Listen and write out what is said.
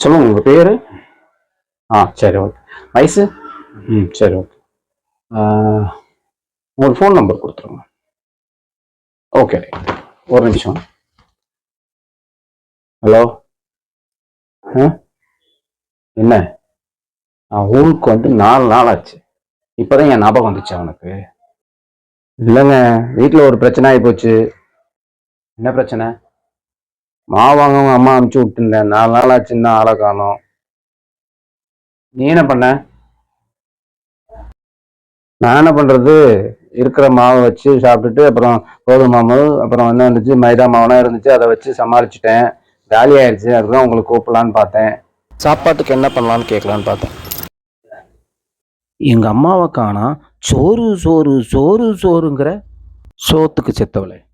சொல்லுங்க உங்கள் பேர்? ஆ சரி ஓகே வயசு? ம் சரி ஓகே உங்களுக்கு ஃபோன் நம்பர் கொடுத்துருங்க. ஓகே ஒரு நிமிஷம். ஹலோ ஆ? என்ன? நான் ஊருக்கு வந்து நாலு நாள் ஆச்சு இப்போதான் என் ஞாபகம் வந்துச்சு அவனுக்கு. இல்லைங்க வீட்டில் ஒரு பிரச்சனை ஆகி போச்சு. என்ன பிரச்சனை? மாவு வாங்க அம்மா அனுப்பிச்சு விட்டுருந்தேன். நாலு நாள் ஆச்சு இன்னும் ஆளை காணோம். நீ என்ன பண்ண? நான் என்ன பண்றது? இருக்கிற மாவை வச்சு சாப்பிட்டுட்டு அப்புறம் கோதுமை மாவு அப்புறம் என்ன இருந்துச்சு? மைதா மாவுலாம் இருந்துச்சு. அதை வச்சு சமாளிச்சிட்டேன். காலி ஆயிடுச்சு அதுதான் உங்களுக்கு கூப்பிடலான்னு பார்த்தேன். சாப்பாட்டுக்கு என்ன பண்ணலான்னு கேட்கலான்னு பார்த்தேன். எங்க அம்மாவை காணா சோறு சோறு சோறு சோறுங்கிற சோத்துக்கு செத்தவளே.